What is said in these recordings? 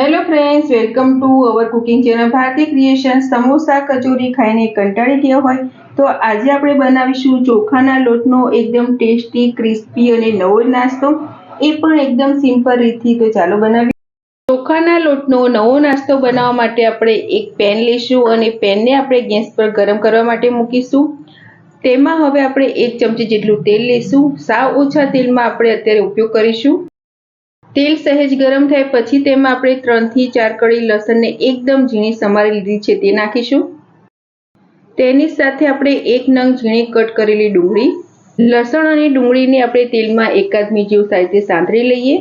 Hello friends welcome to our cooking channel Bharti creation samosa kachori ખાઈને કંટાળી ગયા હોય તો આજે આપણે બનાવીશું ચોખાના લોટનો એકદમ ટેસ્ટી, ક્રિસ્પી અને નવો નાસ્તો. એ પણ એકદમ સિમ્પલ રીતથી તો ચાલો બનાવીએ. ચોખાના લોટનો નવો નાસ્તો બનાવવા માટે આપણે એક પેન લઈશું અને પેનને આપણે ગેસ પર ગરમ કરવા માટે મૂકીશું. તેમાં હવે આપણે એક ચમચી જેટલું તેલ લઈશું. સાવ ઓછા તેલમાં આપણે અત્યારે ઉપયોગ કરીશું. તેલ સહેજ ગરમ થાય પછી તેમાં આપણે ત્રણથી ચાર કળી લસણને એકદમ ઝીણી સમારી લીધી છે, તે નાખીશું. તેની સાથે આપણે એક નંગ ઝીણી કટ કરેલી ડુંગળી, લસણ અને ડુંગળીને આપણે તેલમાં એકાદ જેવું સાઈઝે સાંતરી લઈએ.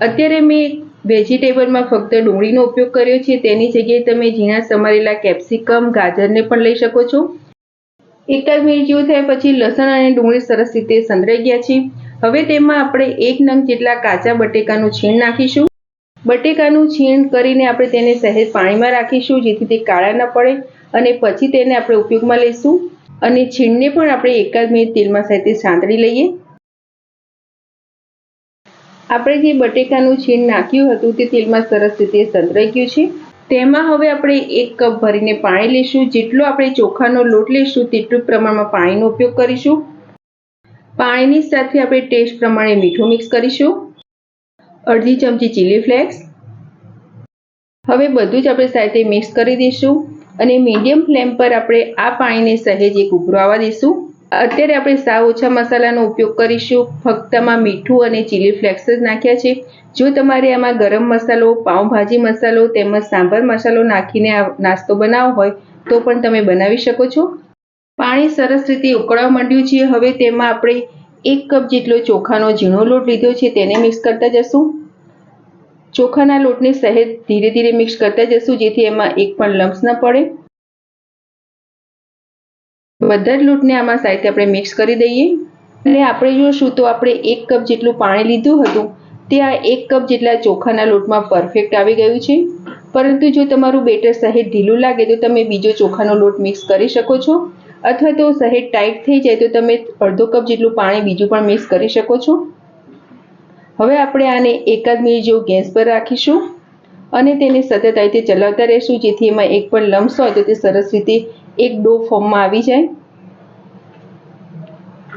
અત્યારે મેં વેજીટેબલમાં ફક્ત ડુંગળીનો ઉપયોગ કર્યો છે, તેની જગ્યાએ તમે ઝીણા સમારેલા કેપ્સિકમ, ગાજરને પણ લઈ શકો છો. એકાદ મિનિટ જેવું થાય પછી લસણ અને ડુંગળી સરસ રીતે સંતરાઈ ગયા છે. હવે તેમાં આપણે એક નંગ જેટલા કાચા બટેકાનું છીણ નાખીશું. બટેકાનું છીણ કરીને આપણે તેને સહેજ પાણીમાં રાખીશું, જેથી તે કાળા ન પડે અને પછી તેને આપણે ઉપયોગમાં લઈશું. અને છીણને પણ આપણે એકાદ મિનિટ તેલમાં સાથે સાંતળી લઈએ. આપણે જે બટેકાનું છીણ નાખ્યું હતું તે તેલમાં સરસ રીતે સંતરાઈ ગયું છે. તેમાં હવે આપણે એક કપ ભરીને પાણી લઈશું. જેટલો આપણે ચોખાનો લોટ લઈશું, તેટલું પ્રમાણમાં પાણીનો ઉપયોગ કરીશું. પાણીની સાથે આપણે ટેસ્ટ પ્રમાણે મીઠું મિક્સ કરીશું. અડધી ચમચી ચીલી ફ્લેક્સ હવે બધું જ આપણે સાથે મિક્સ કરી દઈશું અને મીડિયમ ફ્લેમ પર આપણે આ પાણીને સહેજ એક ઉભરો આવવા દઈશું. અત્યારે આપણે સાવ ઓછા મસાલાનો ઉપયોગ કરીશું. ફક્ત આમાં મીઠું અને ચીલી ફ્લેક્સ જ નાખ્યા છે. જો તમારે આમાં ગરમ મસાલો, પાઉંભાજી મસાલો તેમજ સાંભર મસાલો નાખીને આ નાસ્તો બનાવવો હોય તો પણ તમે બનાવી શકો છો. પાણી સરસ રીતે ઉકળવા માંડ્યું છે. હવે તેમાં આપણે એક કપ જેટલો ચોખાનો ઝીણો લોટ લીધો છે. તેને મિક્સ કરતા જશું. ચોખાના લોટને સહેજ ધીરે ધીરે મિક્સ કરતા જશું, જેથી એમાં એક પણ લમ્સ ન પડે. બધા જ લોટને આમાં સાથે આપણે મિક્સ કરી દઈએ. અને આપણે જોશું તો આપણે એક કપ જેટલું પાણી લીધું હતું. તે આ એક કપ જેટલા ચોખાના લોટમાં પરફેક્ટ આવી ગયું છે. પરંતુ જો તમારું બેટર સહેજ ઢીલું લાગે તો તમે બીજો ચોખાનો લોટ મિક્સ કરી શકો છો. અથવા તો સહેજ ટાઈટ થઈ જાય તો તમે અડધો કપ જેટલું પાણી બીજું પણ મિક્સ કરી શકો છો. હવે આપણે આને એકાદ મિનિટ જેવું ગેસ પર રાખીશું અને તેને સતત રીતે ચલાવતા રહેશું, જેથી એમાં એક પણ લમ્સ હોય તો તે સરસ રીતે એક ડો ફોર્મમાં આવી જાય.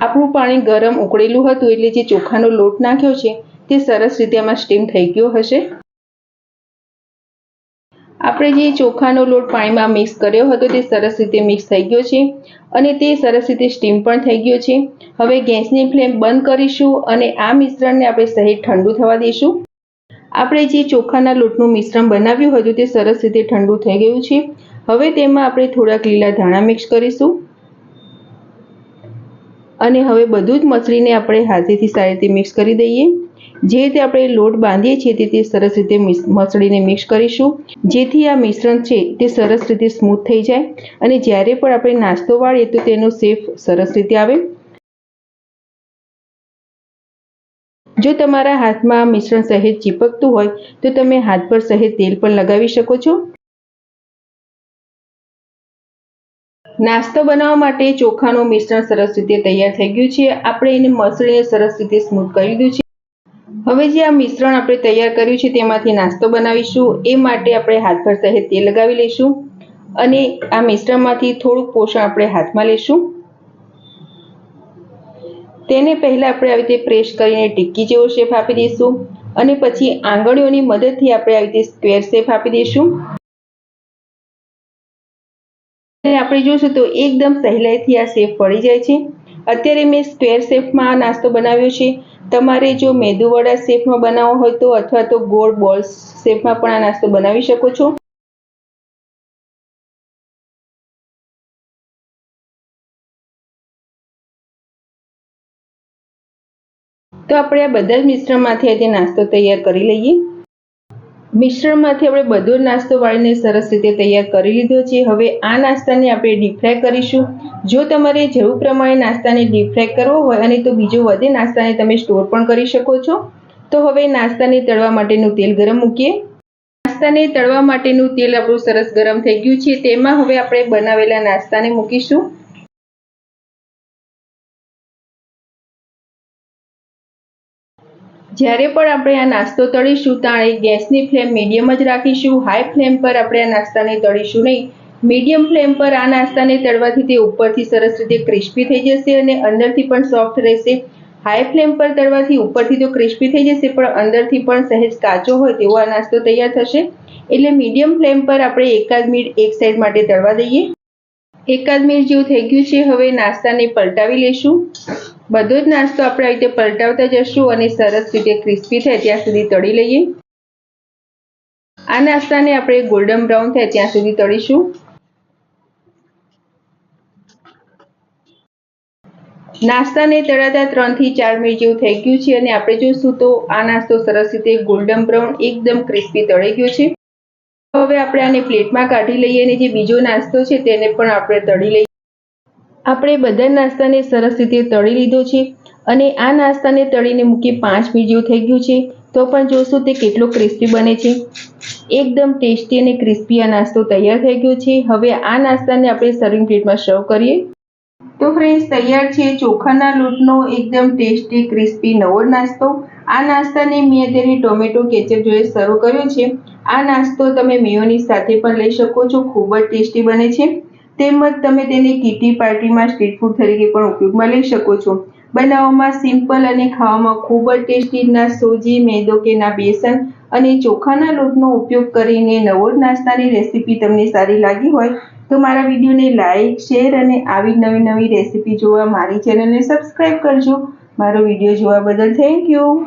આપણું પાણી ગરમ ઉકળેલું હતું એટલે જે ચોખાનો લોટ નાખ્યો છે તે સરસ રીતે આમાં સ્ટીમ થઈ ગયો હશે. આપણે જે ચોખાનો લોટ પાણીમાં મિક્સ કર્યો હતો તે સરસ રીતે મિક્સ થઈ ગયો છે અને તે સરસ રીતે સ્ટીમ પણ થઈ ગયો છે. હવે ગેસની ફ્લેમ બંધ કરીશું અને આ મિશ્રણને આપણે સહેજ ઠંડુ થવા દઈશું. આપણે જે ચોખાના લોટનું મિશ્રણ બનાવ્યું હતું તે સરસ રીતે ઠંડુ થઈ ગયું છે. હવે તેમાં આપણે થોડાક લીલા ધાણા મિક્સ કરીશું. અને હવે બધું જ મસળીને આપણે હાથેથી સારી રીતે મિક્સ કરી દઈએ. જે રીતે આપણે લોટ બાંધીએ છીએ તે સરસ રીતે મસળીને મિક્સ કરીશું. જેથી આ મિશ્રણ છે તે સરસ રીતે સ્મૂથ થઈ જાય અને જ્યારે પણ આપણે નાસ્તો વાળીએ તો તેનો શેપ સરસ રીતે આવે. જો તમારા હાથમાં મિશ્રણ સહેજ ચીપકતું હોય તો તમે હાથ પર સહેજ તેલ પણ લગાવી શકો છો. નાસ્તો બનાવવા માટે ચોખાનું મિશ્રણ સરસ રીતે તૈયાર થઈ ગયું છે. આપણે એને મસળીને સરસ રીતે સ્મૂથ કરી દીધું છે. હવે જે આ મિશ્રણ આપણે તૈયાર કર્યું છે તેમાંથી નાસ્તો બનાવીશું. એ માટે આપણે હાથ પર સહેજ તેલ લગાવી લઈશું અને આ મિશ્રણમાંથી થોડુંક પોષણ આપણે હાથમાં લઈશું. તેને પહેલા આપણે આવી રીતે પ્રેસ કરીને ટિક્કી જેવો શેપ આપી દઈશું અને પછી આંગળીઓની મદદથી આપણે આવી રીતે સ્ક્વેર શેપ આપી દઈશું. આપણે જોશું તો એકદમ સહેલાઈથી આ શેપ પડી જાય છે. અત્યારે મેં સ્ક્વેર શેપમાં નાસ્તો બનાવ્યો છે. તમારે જો મેદુવડા શેપમાં બનાવવો હોય તો અથવા તો ગોળ બોલ્સ શેપમાં પણ આ નાસ્તો બનાવી શકો છો. તો આપણે આ બધા જ મિશ્રણમાંથી આજે નાસ્તો તૈયાર કરી લઈએ. મિશ્રણમાંથી આપણે બધો નાસ્તો વાળીને સરસ રીતે તૈયાર કરી લીધો છે. હવે આ નાસ્તાને આપણે ડીપ ફ્રાય કરીશું. જો તમારે જરૂર પ્રમાણે નાસ્તાને ડીપ ફ્રાય કરવો હોય અને તો બીજો વધે નાસ્તાને તમે સ્ટોર પણ કરી શકો છો. તો હવે નાસ્તાને તળવા માટેનું તેલ ગરમ મૂકીએ. નાસ્તાને તળવા માટેનું તેલ આપણું સરસ ગરમ થઈ ગયું છે. તેમાં હવે આપણે બનાવેલા નાસ્તાને મૂકીશું. જ્યારે પણ આપણે આ નાસ્તો તળીશું ત્યારે ગેસની ફ્લેમ મીડિયમ જ રાખીશું. હાઈ ફ્લેમ પર આપણે આ નાસ્તાને તળીશું નહીં. મીડિયમ ફ્લેમ પર આ નાસ્તાને તળવાથી તે ઉપરથી સરસ રીતે ક્રિસ્પી થઈ જશે અને અંદરથી પણ સોફ્ટ રહેશે. હાઈ ફ્લેમ પર તળવાથી ઉપરથી તો ક્રિસ્પી થઈ જશે, પણ અંદરથી પણ સહેજ કાચો હોય તેવો આ નાસ્તો તૈયાર થશે. એટલે મીડિયમ ફ્લેમ પર આપણે એકાદ મિનિટ એક સાઈડ માટે તળવા દઈએ. એકાદ મિનિટ જેવું થઈ ગયું છે, હવે નાસ્તાને પલટાવી લેશું બધો જ નાસ્તો આપણે આ રીતે પલટાવતા જશું અને સરસ રીતે ક્રિસ્પી થાય ત્યાં સુધી તળી લઈએ. આ નાસ્તાને આપણે ગોલ્ડન બ્રાઉન થાય ત્યાં સુધી તળીશું. નાસ્તાને તળાતા ત્રણથી ચાર મિનિટ જેવું થઈ ગયું છે અને આપણે જોઈશું તો આ નાસ્તો સરસ રીતે ગોલ્ડન બ્રાઉન એકદમ ક્રિસ્પી તળી ગયો છે. હવે આપણે આને પ્લેટમાં કાઢી લઈએ અને જે બીજો નાસ્તો છે તેને પણ આપણે તળી લઈએ. આપણે બધા નાસ્તાને સરસ રીતે તળી લીધો છે અને આ નાસ્તાને તળીને મૂકી પાંચ મિનિટ જેવું થઈ ગયું છે. તો પણ જોશું તે કેટલો ક્રિસ્પી બને છે. એકદમ ટેસ્ટી અને ક્રિસ્પી આ નાસ્તો તૈયાર થઈ ગયો છે. હવે આ નાસ્તાને આપણે સર્વિંગ પ્લેટમાં સર્વ કરીએ. તો ફ્રેન્ડ્સ તૈયાર છે ચોખાના લોટનો એકદમ ટેસ્ટી ક્રિસ્પી નવો નાસ્તો. આ નાસ્તાને મેં અત્યારે ટોમેટો, કેચપ જોડે સર્વ કર્યો છે. આ નાસ્તો તમે મેયોની સાથે પણ લઈ શકો છો. ખૂબ જ ટેસ્ટી બને છે. તેમજ તમે તેને કીટી પાર્ટીમાં સ્ટ્રીટ ફૂડ તરીકે પણ ઉપયોગમાં લઈ શકો છો. બનાવવામાં સિમ્પલ અને ખાવામાં ખૂબ જ ટેસ્ટી ના સોજી, મેદો કે ના બેસન અને ચોખાના લોટનો ઉપયોગ કરીને નવો નાસ્તાની રેસીપી તમને સારી લાગી હોય તો મારા વિડીયોને લાઇક શેર અને આવી નવી નવી રેસીપી જોવા મારી ચેનલને સબસ્ક્રાઈબ કરજો. મારો વીડિયો જોવા બદલ થેન્ક યુ.